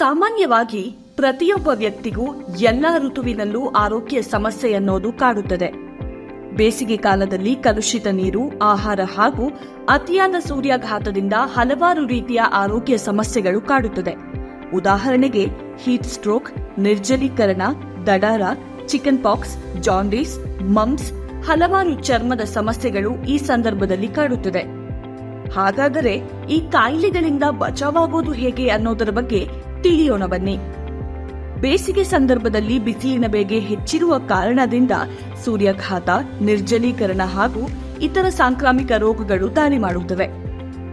ಸಾಮಾನ್ಯವಾಗಿ ಪ್ರತಿಯೊಬ್ಬ ವ್ಯಕ್ತಿಗೂ ಎಲ್ಲ ಋತುವಿನಲ್ಲೂ ಆರೋಗ್ಯ ಸಮಸ್ಯೆ ಅನ್ನೋದು ಕಾಡುತ್ತದೆ. ಬೇಸಿಗೆ ಕಾಲದಲ್ಲಿ ಕಲುಷಿತ ನೀರು, ಆಹಾರ ಹಾಗೂ ಅತಿಯಾದ ಸೂರ್ಯಾಘಾತದಿಂದ ಹಲವಾರು ರೀತಿಯ ಆರೋಗ್ಯ ಸಮಸ್ಯೆಗಳು ಕಾಡುತ್ತದೆ. ಉದಾಹರಣೆಗೆ ಹೀಟ್ ಸ್ಟ್ರೋಕ್ ನಿರ್ಜಲೀಕರಣ, ದಡಾರ ಚಿಕನ್ ಪಾಕ್ಸ್ ಜಾಂಡೀಸ್ ಮಮ್ಸ್ ಹಲವಾರು ಚರ್ಮದ ಸಮಸ್ಯೆಗಳು ಈ ಸಂದರ್ಭದಲ್ಲಿ ಕಾಡುತ್ತದೆ. ಹಾಗಾದರೆ ಈ ಕಾಯಿಲೆಗಳಿಂದ ಬಚಾವಾಗೋದು ಹೇಗೆ ಅನ್ನೋದರ ಬಗ್ಗೆ ತಿಳಿಯೋಣ ಬನ್ನಿ. ಬೇಸಿಗೆ ಸಂದರ್ಭದಲ್ಲಿ ಬಿಸಿಲಿನ ಬೇಗೆ ಹೆಚ್ಚಿರುವ ಕಾರಣದಿಂದ ಸೂರ್ಯಾಘಾತ, ನಿರ್ಜಲೀಕರಣ ಹಾಗೂ ಇತರ ಸಾಂಕ್ರಾಮಿಕ ರೋಗಗಳು ದಾಳಿ ಮಾಡುತ್ತವೆ.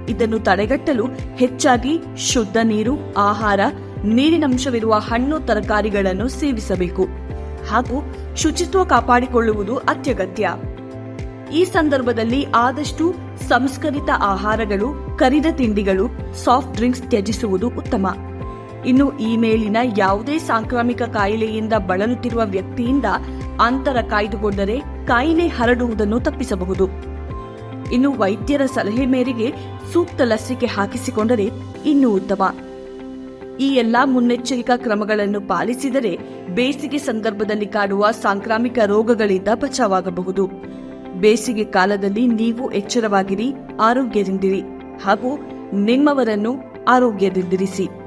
ಇದನ್ನು ತಡೆಗಟ್ಟಲು ಹೆಚ್ಚಾಗಿ ಶುದ್ಧ ನೀರು, ಆಹಾರ ನೀರಿನಂಶವಿರುವ ಹಣ್ಣು, ತರಕಾರಿಗಳನ್ನು ಸೇವಿಸಬೇಕು. ಹಾಗೂ ಶುಚಿತ್ವ ಕಾಪಾಡಿಕೊಳ್ಳುವುದು ಅತ್ಯಗತ್ಯ. ಈ ಸಂದರ್ಭದಲ್ಲಿ ಆದಷ್ಟು ಸಂಸ್ಕರಿತ ಆಹಾರಗಳು, ಕರಿದ ತಿಂಡಿಗಳು ಸಾಫ್ಟ್ ಡ್ರಿಂಕ್ಸ್ ತ್ಯಜಿಸುವುದು ಉತ್ತಮ. ಇನ್ನು ಈ ಮೇಲಿನ ಯಾವುದೇ ಸಾಂಕ್ರಾಮಿಕ ಕಾಯಿಲೆಯಿಂದ ಬಳಲುತ್ತಿರುವ ವ್ಯಕ್ತಿಯಿಂದ ಅಂತರ ಕಾಯ್ದುಕೊಂಡರೆ ಕಾಯಿಲೆ ಹರಡುವುದನ್ನು ತಪ್ಪಿಸಬಹುದು. ಇನ್ನು ವೈದ್ಯರ ಸಲಹೆ ಮೇರೆಗೆ ಸೂಕ್ತ ಲಸಿಕೆ ಹಾಕಿಸಿಕೊಂಡರೆ ಇನ್ನೂ ಉತ್ತಮ. ಈ ಎಲ್ಲಾ ಮುನ್ನೆಚ್ಚರಿಕಾ ಕ್ರಮಗಳನ್ನು ಪಾಲಿಸಿದರೆ ಬೇಸಿಗೆ ಸಂದರ್ಭದಲ್ಲಿ ಕಾಡುವ ಸಾಂಕ್ರಾಮಿಕ ರೋಗಗಳಿಂದ ಬಚಾವಾಗಬಹುದು. ಬೇಸಿಗೆ ಕಾಲದಲ್ಲಿ ನೀವು ಎಚ್ಚರವಾಗಿರಿ, ಆರೋಗ್ಯದಿಂದಿರಿ ಹಾಗೂ ನಿಮ್ಮವರನ್ನು ಆರೋಗ್ಯದಿಂದಿರಿಸಿ.